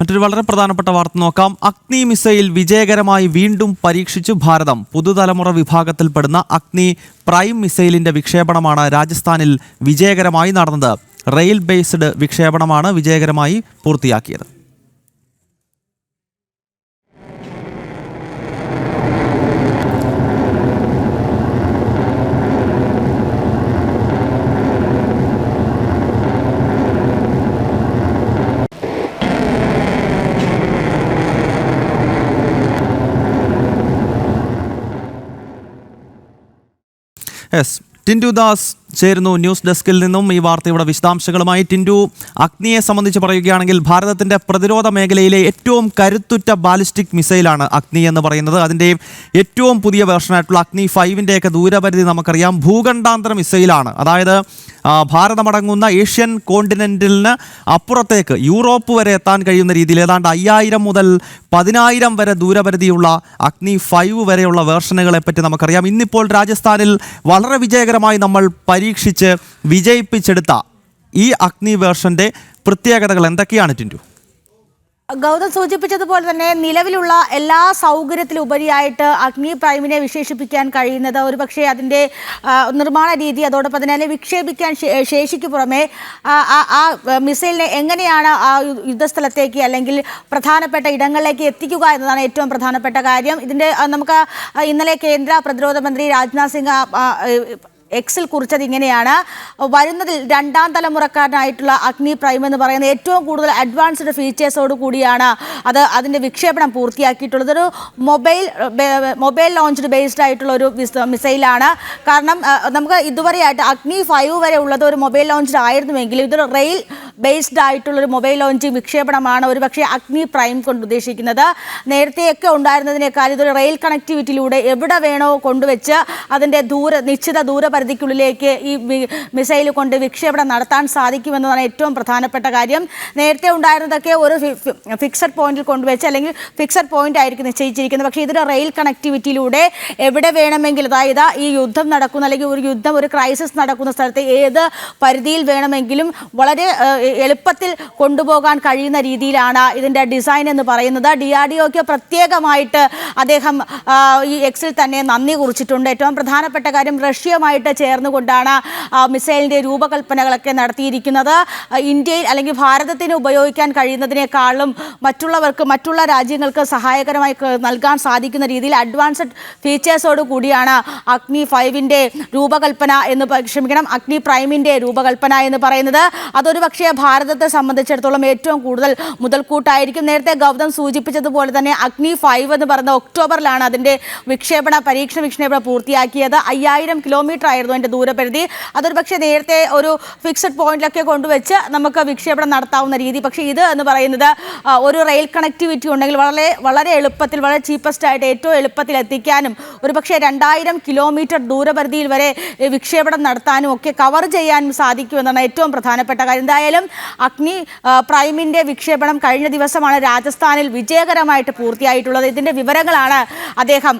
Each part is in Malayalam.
മറ്റൊരു വളരെ പ്രധാനപ്പെട്ട വാർത്ത നോക്കാം. അഗ്നി മിസൈൽ വിജയകരമായി വീണ്ടും പരീക്ഷിച്ചു ഭാരതം. പുതുതലമുറ വിഭാഗത്തിൽപ്പെടുന്ന അഗ്നി പ്രൈം മിസൈലിന്റെ വിക്ഷേപണമാണ് രാജസ്ഥാനിൽ വിജയകരമായി നടന്നത്. റെയിൽ ബേസ്ഡ് വിക്ഷേപണമാണ് വിജയകരമായി പൂർത്തിയാക്കിയത്. യെസ്. ടിൻഡു ദാസ് ചേരുന്നു ന്യൂസ് ഡെസ്കിൽ നിന്നും ഈ വാർത്തയുടെ വിശദാംശങ്ങളുമായി. ടിൻഡു അഗ്നിയെ സംബന്ധിച്ച് പറയുകയാണെങ്കിൽ ഭാരതത്തിന്റെ പ്രതിരോധ മേഖലയിലെ ഏറ്റവും കരുത്തുറ്റ ബാലിസ്റ്റിക് മിസൈലാണ് അഗ്നി എന്ന് പറയുന്നത്. അതിന്റെ ഏറ്റവും പുതിയ വേർഷനായിട്ടുള്ള അഗ്നി ഫൈവിന്റെയൊക്കെ ദൂരപരിധി നമുക്കറിയാം. ഭൂഖണ്ഡാന്തര മിസൈലാണ്. അതായത് ഭാരതമടങ്ങുന്ന ഏഷ്യൻ കോണ്ടിനെന്റിന് അപ്പുറത്തേക്ക് യൂറോപ്പ് വരെ എത്താൻ കഴിയുന്ന രീതിയിൽ ഏതാണ്ട് അയ്യായിരം മുതൽ പതിനായിരം വരെ ദൂരപരിധിയുള്ള അഗ്നി ഫൈവ് വരെയുള്ള വേർഷനുകളെ പറ്റി നമുക്കറിയാം. ഇന്നിപ്പോൾ രാജസ്ഥാനിൽ വളരെ വിജയകരമായി നമ്മൾ പരീക്ഷിച്ച് വിജയിപ്പിച്ചെടുത്ത ഈ അഗ്നി വേർഷന്റെ പ്രത്യേകതകൾ എന്തൊക്കെയാണ് ടിന്റു ഗൗതം സൂചിപ്പിച്ചതുപോലെ തന്നെ നിലവിലുള്ള എല്ലാ സൗകര്യത്തിലും ഉപരിയായിട്ട് അഗ്നി പ്രൈമിനെ വിശേഷിപ്പിക്കാൻ കഴിയുന്നത് ഒരുപക്ഷെ അതിന്റെ നിർമ്മാണ രീതി അതോടൊപ്പം തന്നെ അതിനെ വിക്ഷേപിക്കാൻ ശേഷിക്ക് പുറമെ ആ, മിസൈലിനെ എങ്ങനെയാണ് ആ യുദ്ധസ്ഥലത്തേക്ക് അല്ലെങ്കിൽ പ്രധാനപ്പെട്ട ഇടങ്ങളിലേക്ക് എത്തിക്കുക എന്നതാണ് ഏറ്റവും പ്രധാനപ്പെട്ട കാര്യം. ഇതിന്റെ നമുക്ക് ഇന്നലെ കേന്ദ്ര പ്രതിരോധ മന്ത്രി രാജ്നാഥ് സിംഗ് എക്സിൽ കുറിച്ചത് ഇങ്ങനെയാണ്. വരുന്നതിൽ രണ്ടാം തലമുറക്കാരനായിട്ടുള്ള അഗ്നി പ്രൈം എന്ന് പറയുന്ന ഏറ്റവും കൂടുതൽ അഡ്വാൻസ്ഡ് ഫീച്ചേഴ്സോട് കൂടിയാണ് അത് അതിന്റെ വിക്ഷേപണം പൂർത്തിയാക്കിയിട്ടുള്ളത്. ഒരു മൊബൈൽ മൊബൈൽ ലോഞ്ച്ഡ് ബേസ്ഡ് ആയിട്ടുള്ള ഒരു മിസൈലാണ്. കാരണം നമുക്ക് ഇതുവരെയായിട്ട് അഗ്നി ഫൈവ് വരെ ഉള്ളത് ഒരു മൊബൈൽ ലോഞ്ച്ഡ് ആയിരുന്നുവെങ്കിലും ഇതൊരു റെയിൽ ബേസ്ഡ് ആയിട്ടുള്ള ഒരു മൊബൈൽ ലോഞ്ചിങ് വിക്ഷേപണമാണ് ഒരു പക്ഷേ അഗ്നി പ്രൈം കൊണ്ട് ഉദ്ദേശിക്കുന്നത് നേരത്തെയൊക്കെ ഉണ്ടായിരുന്നതിനേക്കാൾ ഇതൊരു റെയിൽ കണക്ടിവിറ്റിയിലൂടെ എവിടെ വേണോ കൊണ്ടുവച്ച് അതിന്റെ ദൂര നിശ്ചിത ദൂരപരിധിക്കുള്ളിലേക്ക് ഈ മിസൈൽ കൊണ്ട് വിക്ഷേപണം നടത്താൻ സാധിക്കുമെന്നതാണ് ഏറ്റവും പ്രധാനപ്പെട്ട കാര്യം. നേരത്തെ ഉണ്ടായിരുന്നതൊക്കെ ഒരു ഫിക്സഡ് പോയിന്റിൽ കൊണ്ടുവച്ച് അല്ലെങ്കിൽ ഫിക്സഡ് പോയിന്റ് ആയിരിക്കും നിശ്ചയിച്ചിരിക്കുന്നത്. പക്ഷേ ഇതൊരു റെയിൽ കണക്ടിവിറ്റിയിലൂടെ എവിടെ വേണമെങ്കിൽ അതായത് ഈ യുദ്ധം നടക്കുന്ന അല്ലെങ്കിൽ ഒരു യുദ്ധം ഒരു ക്രൈസിസ് നടക്കുന്ന സ്ഥലത്ത് ഏത് പരിധിയിൽ വേണമെങ്കിലും വളരെ എളുപ്പത്തിൽ കൊണ്ടുപോകാൻ കഴിയുന്ന രീതിയിലാണ് ഇതിന്റെ ഡിസൈൻ എന്ന് പറയുന്നത്. ഡി ആർ ഡി ഒക്ക് പ്രത്യേകമായിട്ട് അദ്ദേഹം ഈ എക്സിൽ തന്നെ നന്ദി കുറിച്ചിട്ടുണ്ട്. ഏറ്റവും പ്രധാനപ്പെട്ട കാര്യം റഷ്യയുമായിട്ട് ചേർന്നുകൊണ്ടാണ് മിസൈലിന്റെ രൂപകൽപ്പനകളൊക്കെ നടത്തിയിരിക്കുന്നത്. ഇന്ത്യയിൽ അല്ലെങ്കിൽ ഭാരതത്തിന് ഉപയോഗിക്കാൻ കഴിയുന്നതിനേക്കാളും മറ്റുള്ളവർക്ക് മറ്റുള്ള രാജ്യങ്ങൾക്ക് സഹായകരമായി നൽകാൻ സാധിക്കുന്ന രീതിയിൽ അഡ്വാൻസ്ഡ് ഫീച്ചേഴ്സോട് കൂടിയാണ് അഗ്നി ഫൈവിന്റെ രൂപകൽപ്പന എന്ന് ക്ഷമിക്കണം അഗ്നി പ്രൈമിന്റെ രൂപകൽപ്പന എന്ന് പറയുന്നത്. അതൊരു പക്ഷേ ഭാരതത്തെ സംബന്ധിച്ചിടത്തോളം ഏറ്റവും കൂടുതൽ മുതൽക്കൂട്ടായിരിക്കും. നേരത്തെ ഗൗതം സൂചിപ്പിച്ചതുപോലെ തന്നെ അഗ്നി ഫൈവ് എന്ന് പറയുന്ന ഒക്ടോബറിലാണ് അതിന്റെ വിക്ഷേപണ പരീക്ഷണ വിക്ഷേപണം പൂർത്തിയാക്കിയത്. അയ്യായിരം കിലോമീറ്റർ ആയിരുന്നു അതിന്റെ ദൂരപരിധി. അതൊരു പക്ഷേ നേരത്തെ ഒരു ഫിക്സഡ് പോയിന്റിലൊക്കെ കൊണ്ടുവച്ച് നമുക്ക് വിക്ഷേപണം നടത്താവുന്ന രീതി. പക്ഷേ ഇത് എന്ന് പറയുന്നത് ഒരു റെയിൽ കണക്ടിവിറ്റി ഉണ്ടെങ്കിൽ വളരെ വളരെ എളുപ്പത്തിൽ വളരെ ചീപ്പസ്റ്റ് ആയിട്ട് ഏറ്റവും എളുപ്പത്തിൽ എത്തിക്കാനും ഒരു പക്ഷേ രണ്ടായിരം കിലോമീറ്റർ ദൂരപരിധിയിൽ വരെ വിക്ഷേപണം നടത്താനും ഒക്കെ കവർ ചെയ്യാനും സാധിക്കുമെന്നാണ് ഏറ്റവും പ്രധാനപ്പെട്ട കാര്യം. എന്തായാലും അഗ്നി പ്രൈമിന്റെ വിക്ഷേപണം കഴിഞ്ഞ ദിവസമാണ് രാജസ്ഥാനിൽ വിജയകരമായിട്ട് പൂർത്തിയായിട്ടുള്ളത്. ഇതിന്റെ വിവരങ്ങളാണ് അദ്ദേഹം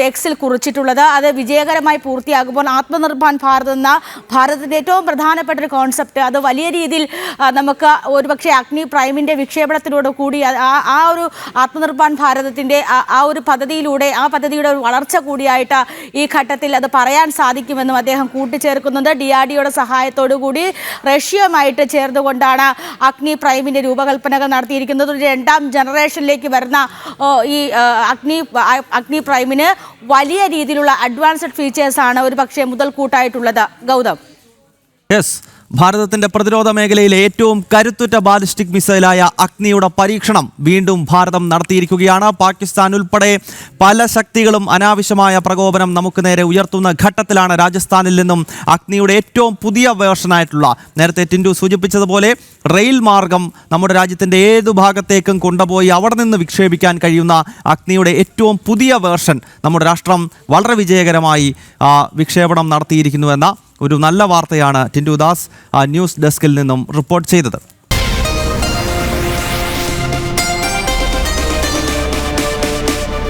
എക്സിൽ കുറിച്ചിട്ടുള്ളത്. അത് വിജയകരമായി പൂർത്തിയാകുമ്പോൾ ആത്മനിർഭർ ഭാരത് എന്ന ഭാരതത്തിന്റെ ഏറ്റവും പ്രധാനപ്പെട്ട ഒരു കോൺസെപ്റ്റ് അത് വലിയ രീതിയിൽ നമുക്ക് ഒരുപക്ഷെ അഗ്നി പ്രൈമിന്റെ വിക്ഷേപണത്തിലൂടെ കൂടി ആ- ഒരു ആത്മനിർഭർ ഭാരതത്തിന്റെ ആ- ആ ഒരു പദ്ധതിയിലൂടെ ആ പദ്ധതിയുടെ ഒരു വളർച്ച കൂടിയായിട്ട് ഈ ഘട്ടത്തിൽ അത് പറയാൻ സാധിക്കുമെന്നും അദ്ദേഹം കൂട്ടിച്ചേർക്കുന്നുണ്ട്. ഡി ആർ ഡിയുടെ സഹായത്തോടു കൂടി റഷ്യയുമായിട്ട് ചേർന്നുകൊണ്ടാണ് അഗ്നി പ്രൈമിന്റെ രൂപകൽപ്പനകൾ നടത്തിയിരിക്കുന്നത്. ഒരു രണ്ടാം ജനറേഷനിലേക്ക് വരുന്ന ഈ അഗ്നി അഗ്നി പ്രൈമിന് വലിയ രീതിയിലുള്ള അഡ്വാൻസ്ഡ് ഫീച്ചേഴ്സാണ് ഒരു പക്ഷേ മുതൽക്കൂട്ടായിട്ടുള്ളത്. ഗൗതം. യെസ് ഭാരതത്തിന്റെ പ്രതിരോധ മേഖലയിലെ ഏറ്റവും കരുത്തുറ്റ ബാലിസ്റ്റിക് മിസൈലായ അഗ്നിയുടെ പരീക്ഷണം വീണ്ടും ഭാരതം നടത്തിയിരിക്കുകയാണ്. പാകിസ്ഥാൻ ഉൾപ്പെടെ പല ശക്തികളും അനാവശ്യമായ പ്രകോപനം നമുക്ക് നേരെ ഉയർത്തുന്ന ഘട്ടത്തിലാണ് രാജസ്ഥാനിൽ നിന്നും അഗ്നിയുടെ ഏറ്റവും പുതിയ വേർഷനായിട്ടുള്ള നേരത്തെ ടിൻഡു സൂചിപ്പിച്ചതുപോലെ റെയിൽ മാർഗം നമ്മുടെ രാജ്യത്തിന്റെ ഏതു ഭാഗത്തേക്കും കൊണ്ടുപോയി അവിടെ നിന്ന് വിക്ഷേപിക്കാൻ കഴിയുന്ന അഗ്നിയുടെ ഏറ്റവും പുതിയ വേർഷൻ നമ്മുടെ രാഷ്ട്രം വളരെ വിജയകരമായി വിക്ഷേപണം നടത്തിയിരിക്കുന്നുവെന്ന ഒരു നല്ല വാർത്തയാണ് ടിൻഡു ദാസ് ആ, ന്യൂസ് ഡെസ്കിൽ നിന്നും റിപ്പോർട്ട് ചെയ്തത്.